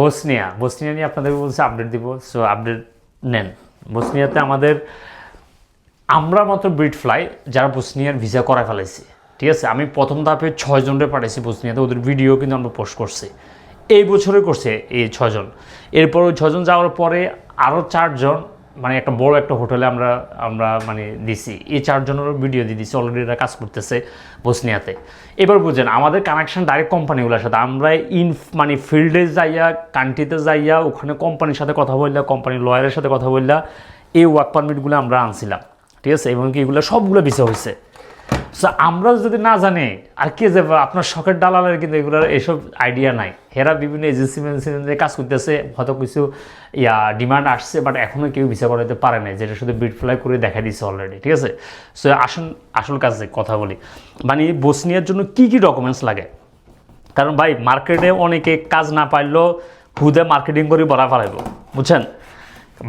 Bosnia Bosnia নিয়ে আপনাদের বলছে আপডেট দিব। সো আপডেট নেন। বসনিয়াতে আমাদের, আমরা মাত্র ব্রিড ফ্লাই যারা বসনিয়ার ভিসা করা ফেলাইছি। ঠিক আছে? আমি প্রথম ধাপে ছয়জনরে পাঠিয়েছি বসনিয়াতে ওদের ভিডিও কিন্তু আমরা পোস্ট করছি। এই বছরে করছে এই ছজন এরপর ওই ছজন যাওয়ার পরে আরও চারজন মানে একটা বড় একটা হোটেলে আমরা আমরা মানে দিছি। এই চারজনেরও ভিডিও দিয়ে দিছি। অলরেডি এরা কাজ করতেছে বসনিয়াতে। এবার বুঝেন, আমাদের কানেকশন ডাইরেক্ট কোম্পানিগুলোর সাথে। আমরা ইন মানে ফিল্ডে যাইয়া কান্ট্রিতে যাইয়া, ওখানে কোম্পানির সাথে কথা বললাম কোম্পানির লয়ারের সাথে কথা বললাম এই ওয়ার্ক পারমিটগুলো আমরা আনছিলাম। ঠিক আছে? এবং কি এগুলো সবগুলো বিষয় হয়েছে সো আমরা যদি না জানি, আর কে যাবে আপনার শখের দালালের কিন্তু এগুলোর এইসব আইডিয়া নাই। হেরা বিভিন্ন এজেন্সি মেজেন্সি কাজ করতেছে, হয়তো কিছু, ইয়া ডিমান্ড আসছে বাট এখনও কেউ ভিসা করাতে পারে নাই, যেটা শুধু বিট ফ্লাই করে দেখা দিচ্ছে অলরেডি ঠিক আছে? সো আসুন, আসল কাজে কথা বলি। মানে বসনিয়ার জন্য কি কি ডকুমেন্টস লাগে? কারণ ভাই মার্কেটে অনেকে কাজ না পারলেও হুদে মার্কেটিং করে বলা ফেলাইব বুঝছেন?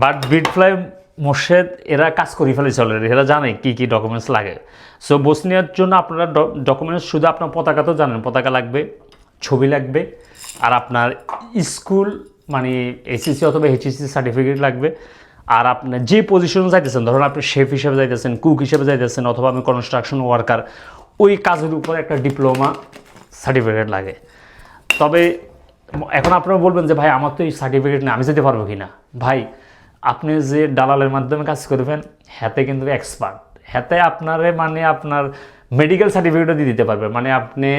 বাট বিট ফ্লাই মোর্শেদ, এরা কাজ করে ফেলেছে অলরেডি এরা জানে কী কী ডকুমেন্টস লাগে। সো বসনিয়ার জন্য আপনারা ডকুমেন্টস শুধু আপনার পতাকা তো জানেন, পতাকা লাগবে, ছবি লাগবে, আর আপনার স্কুল মানে এসএসসি অথবা এইচএসসি সার্টিফিকেট লাগবে, আর আপনার যে পজিশনে যাইতেছেন, ধরুন আপনি শেফ হিসেবে যাইতেছেন কুক হিসেবে যাইতেছেন, অথবা আমি কনস্ট্রাকশন ওয়ার্কার ওই কাজের উপরে একটা ডিপ্লোমা সার্টিফিকেট লাগে। তবে, এখন আপনারা বলবেন যে, ভাই, আমার তো এই সার্টিফিকেট নেই, আমি যেতে পারব কি না ভাই আপনি যে দালালের মাধ্যমে কাজ করবেন, হাতে কিন্তু এক্সপার্ট হাতে আপনারে মানে আপনার মেডিকেল সার্টিফিকেটও দিয়ে দিতে পারবে। মানে আপনি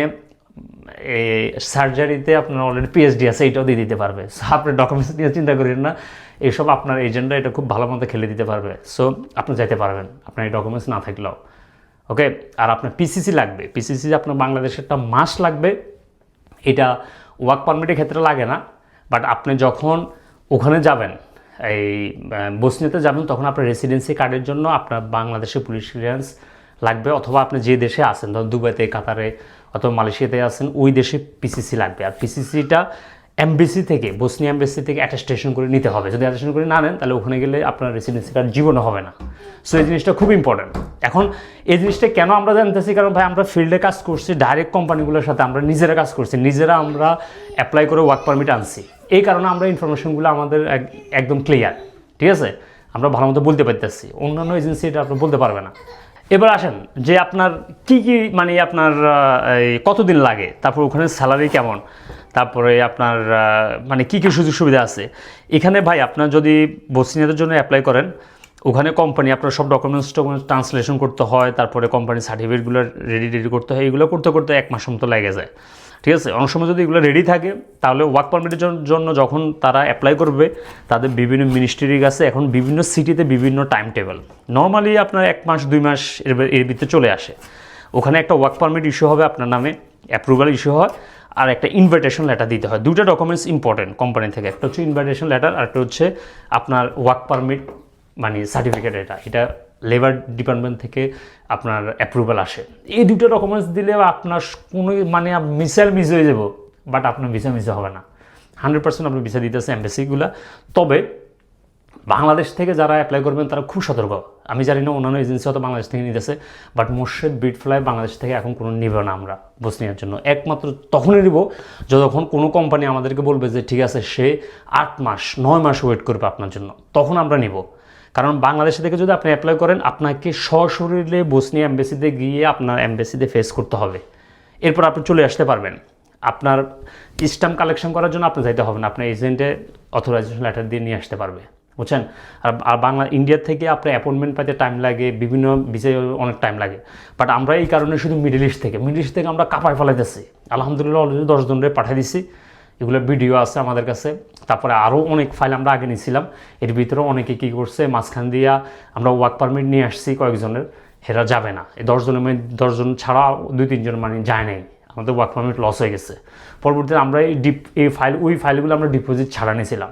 এই সার্জারিতে আপনার অলরেডি পিএইচডি আছে এইটাও দিয়ে দিতে পারবে। সো আপনি ডকুমেন্টস নিয়ে চিন্তা করেন না। এইসব আপনার এজেন্টরা এটা খুব ভালো মতো খেলে দিতে পারবে। সো আপনি যাইতে পারবেন। আপনার এই ডকুমেন্টস না থাকলেও। ওকে আর আপনার পিসিসি লাগবে। পিসিসি আপনার বাংলাদেশের একটা মাস লাগবে। এটা ওয়ার্ক পারমিটের ক্ষেত্রে লাগে না। বাট আপনি যখন ওখানে যাবেন এই বসনিয়াতে যাবেন, তখন আপনার রেসিডেন্সি কার্ডের জন্য আপনার বাংলাদেশে পুলিশ ক্লিয়ারেন্স লাগবে, অথবা আপনি যে দেশে আছেন, ধরুন দুবাইতে, কাতারে, অথবা মালয়েশিয়াতে আছেন, ওই দেশে পিসিসি লাগবে। আর পিসিসিটা এমবিসি থেকে বসনি এমবিসি থেকে অ্যাটেস্টেশন করে নিতে হবে। যদি অ্যাটেস্টেশন করে না নেন, তাহলে ওখানে গেলে আপনার রেসিডেন্সি কার্ড জীবনও হবে না। সো এই জিনিসটা খুব ইম্পর্ট্যান্ট এখন এই জিনিসটা কেন আমরা জানতেছি? কারণ ভাই, আমরা ফিল্ডে কাজ করছি ডাইরেক্ট কোম্পানিগুলোর সাথে আমরা নিজেরা কাজ করছি, নিজেরা আমরা অ্যাপ্লাই করে ওয়ার্ক পারমিট আনছি। এই কারণে আমরা ইনফরমেশনগুলো আমাদের এক- একদম ক্লিয়ার ঠিক আছে? আমরা ভালো মতো বলতে পারতেছি, অন্যান্য এজেন্সি এটা আপনি বলতে পারবে না। এবার আসেন, যে আপনার কি কি মানে আপনার কতদিন লাগে? তারপর ওখানে স্যালারি কেমন? তারপরে আপনার মানে কি কি সুযোগ সুবিধা আছে? এখানে ভাই, আপনার যদি বসনিয়াদের জন্য অ্যাপ্লাই করেন ওখানে কোম্পানি আপনার সব ডকুমেন্টস টকুমেন্টস ট্রান্সলেশন করতে হয়, তারপরে কোম্পানির সার্টিফিকেটগুলো রেডি রেডি করতে হয় এগুলো করতে করতে এক মাস মতো লেগে যায়। ঠিক আছে? অনেক সময় যদি এগুলো রেডি থাকে, তাহলে ওয়ার্ক পারমিটের জন্য যখন তারা অ্যাপ্লাই করবে, তাদের বিভিন্ন মিনিস্ট্রির কাছে এখন বিভিন্ন সিটিতে বিভিন্ন টাইম টেবিল নর্মালি আপনার এক মাস, দুই মাস এর এর ভিতরে চলে আসে। ওখানে একটা ওয়ার্ক পারমিট ইস্যু হবে, আপনার নামে অ্যাপ্রুভাল ইস্যু হয়, আর একটা ইনভাইটেশন লেটার দিতে হয়। দুটো ডকুমেন্টস ইম্পর্টেন্ট কোম্পানি থেকে। একটা হচ্ছে ইনভাইটেশন লেটার আর একটা হচ্ছে আপনার ওয়ার্ক পারমিট মানে সার্টিফিকেট এটা। এটা লেবার ডিপার্টমেন্ট থেকে আপনার অ্যাপ্রুভাল আসে। এই দুটো ডকুমেন্টস দিলে আপনার কোনো মানে মিসাইল মিস হয়ে যাব বাট আপনার ভিসা মিস হবে না। হান্ড্রেড পার্সেন্ট আপনি ভিসা দিতেছে এম্বাসিগুলো তবে বাংলাদেশ থেকে যারা অ্যাপ্লাই করবেন, তারা খুব সতর্ক। আমি জানি না অন্যান্য এজেন্সি হয়তো বাংলাদেশ থেকে নিতেছে বাট মোর্শেদ বিট ফ্লাই বাংলাদেশ থেকে এখন কোনো নিব না আমরা বসনিয়ার জন্য। একমাত্র তখনই নিব যখন কোনো কোম্পানি আমাদেরকে বলবে যে, ঠিক আছে, সে আট মাস, নয় মাস ওয়েট করবে আপনার জন্য। তখন আমরা নিব। কারণ বাংলাদেশ থেকে যদি আপনি অ্যাপ্লাই করেন, আপনাকে সশরীরে বসনিয়া অ্যাম্বাসিতে গিয়ে আপনার অ্যাম্বাসিতে ফেস করতে হবে। এরপর আপনি চলে আসতে পারবেন। আপনার স্ট্যাম্প কালেকশন করার জন্য আপনি যাইতে হবে না। আপনার এজেন্টে অথরাইজেশন লেটার দিয়ে নিয়ে আসতে পারবে। বুঝছেন? আর বাংলা ইন্ডিয়া থেকে আপনার অ্যাপয়েন্টমেন্ট পাইতে টাইম লাগে, বিভিন্ন বিষয়ে অনেক টাইম লাগে। বাট আমরা এই কারণে শুধু মিডল ইস্ট থেকে মিডল ইস্ট থেকে আমরা কাপায় ফেলাইতেছি। আলহামদুলিল্লাহ অলরেডি দশজনরে পাঠিয়ে দিছি। এগুলো ভিডিও আছে আমাদের কাছে। তারপরে আরও অনেক ফাইল আমরা আগে নিয়েছিলাম এর ভিতরে অনেকে কী করছে, মাঝখান দিয়া আমরা ওয়ার্ক পারমিট নিয়ে আসছি কয়েকজনের, হেরা যাবে না। এই দশজনের মধ্যে, দশজন ছাড়া দুই তিনজন মানে যায় নাই। আমাদের ওয়ার্ক পারমিট লস হয়ে গেছে। পরবর্তীতে আমরা এই ডিপ এই ফাইল ওই ফাইলগুলো আমরা ডিপোজিট ছাড়া নিয়েছিলাম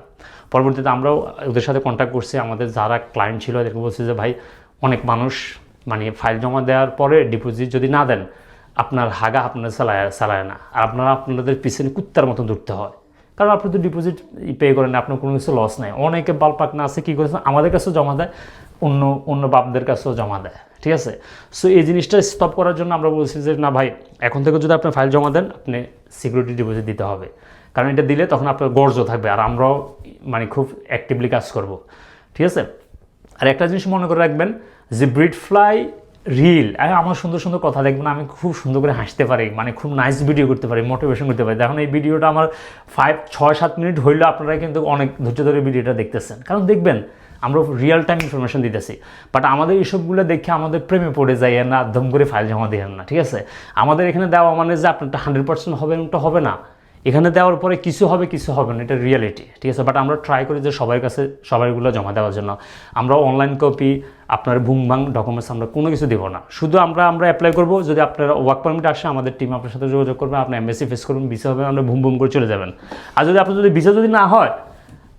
পরবর্তীতে আমরাও ওদের সাথে কন্ট্যাক্ট করছি। আমাদের যারা ক্লায়েন্ট ছিল, এদেরকে বলছি যে, ভাই, অনেক মানুষ মানে ফাইল জমা দেওয়ার পরে ডিপোজিট যদি না দেন আপনার হাগা আপনার চালায় চালায় না। আর আপনারা আপনাদের পিছনে কুত্তার মতন দৌড়তে হয়। কারণ আপনি তো ডিপোজিট পে করেন আপনার কোনো কিছু লস নাই। অনেকে বালপাক না আছে কী করেছে, আমাদের কাছেও জমা দেয়, অন্য অন্য বাপদের কাছেও জমা দেয়, ঠিক আছে? সো এই জিনিসটা স্টপ করার জন্য আমরা বলছি যে, না ভাই, এখন থেকে যদি আপনি ফাইল জমা দেন, আপনি সিকিউরিটি ডিপোজিট দিতে হবে। কারণ এটা দিলে তখন আপনার গর্জ থাকবে। আর আমরাও মানে খুব অ্যাক্টিভলি কাজ করব, ঠিক আছে? আর একটা জিনিস মনে করে রাখবেন যে ব্রিড ফ্লাই রিল আমার সুন্দর সুন্দর কথা দেখবেন আমি খুব সুন্দর করে হাসতে পারি মানে খুব নাইস ভিডিও করতে পারি মোটিভেশন করতে পারি। দেখুন, এই ভিডিওটা আমার ফাইভ ছয়, সাত মিনিট হইলেও আপনারা কিন্তু অনেক ধৈর্য ধরে ভিডিওটা দেখতেছেন। কারণ দেখবেন, আমরা রিয়েল টাইম ইনফরমেশন দিতেছি। বাট আমাদের এইসবগুলো দেখে আমাদের প্রেমে পড়ে যাই না দম করে ফাইল জমা দিয়ে না, ঠিক আছে? আমাদের এখানে দেওয়া মানে যে আপনারটা হান্ড্রেড পার্সেন্ট হবে, এমনটা হবে না। এখানে দেওয়ার পরে কিছু হবে কিছু হবে না, এটা রিয়েলিটি ঠিক আছে? বাট আমরা ট্রাই করি যে সবার কাছে সবাইগুলো জমা দেওয়ার জন্য। আমরা অনলাইন কপি আপনার বুংবাং ডকুমেন্টস আমরা কোনো কিছু দেবো না। শুধু আমরা আমরা অ্যাপ্লাই করব, যদি আপনার ওয়ার্ক পারমিট আসে, আমাদের টিম আপনার সাথে যোগাযোগ করবে, আপনি এমএসসি ফেস করবেন ভিসা হবে আমরা ভুম ভুম করে চলে যাবেন। আর যদি আপনার যদি ভিসা যদি না হয়,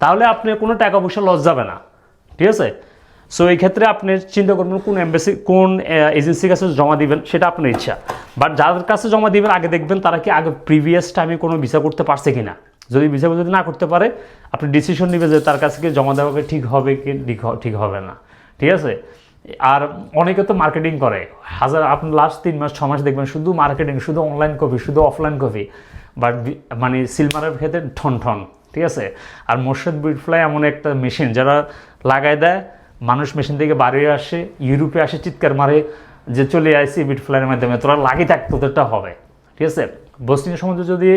তাহলে আপনি কোনো টাকা পয়সা লস যাবে না, ঠিক আছে? সো এই ক্ষেত্রে আপনি চিন্তা করবেন কোন এম্বাসি কোন এজেন্সির কাছে জমা দিবেন, সেটা আপনার ইচ্ছা। বাট যাদের কাছে জমা দিবেন, আগে দেখবেন তারা কি আগে প্রিভিয়াস টাইমে কোনো ভিসা করতে পারছে কি না যদি ভিসা যদি না করতে পারে, আপনি ডিসিশন নেবেন যে তার কাছে কি জমা দেওয়াকে ঠিক হবে কি, ঠিক ঠিক হবে না। ঠিক আছে? আর অনেকে তো মার্কেটিং করে। হাজার, আপনি লাস্ট তিন মাস, ছ মাস দেখবেন শুধু মার্কেটিং শুধু অনলাইন কপি শুধু অফলাইন কপি বাট মানে সিলমারের ক্ষেত্রে ঠন ঠন ঠিক আছে? আর মোর্শেদ বিটফ্লাই এমন একটা মেশিন যারা লাগায় দেয় মানুষ মেশিন থেকে বাড়িয়ে আসে, ইউরোপে আসে, চিৎকার মারে যে চলে আসি বিটফ্লাইয়ের মাধ্যমে, তোরা লাগে থাক, তোদেরটা হবে। ঠিক আছে? বস্তিনের সম্বন্ধে যদি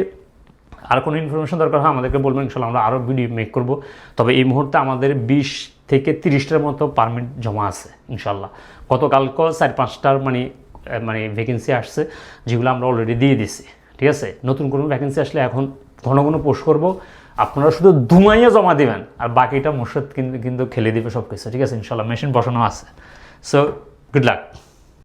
আর কোনো ইনফরমেশন দরকার হয়, আমাদেরকে বলবেন, ইনশাল্লাহ আমরা আরও ভিডিও মেক করব। তবে এই মুহূর্তে আমাদের বিশ থেকে তিরিশটার মতো পারমিট জমা আছে, ইনশাল্লাহ। গতকাল গতকালকেও চার পাঁচটার মানে মানে ভ্যাকেন্সি আসছে, যেগুলো আমরা অলরেডি দিয়ে দিছি ঠিক আছে? নতুন কোনো ভ্যাকেন্সি আসলে এখন ঘন ঘন পোস্ট করব। আপনারা শুধু ধুমাইয়া জমা দিবেন, আর বাকিটা মোর্শেদ কিন্তু কিন্তু খেলে দিবে সব কিছু ঠিক আছে, ইনশাল্লাহ, মেশিন বসানো আছে। So good luck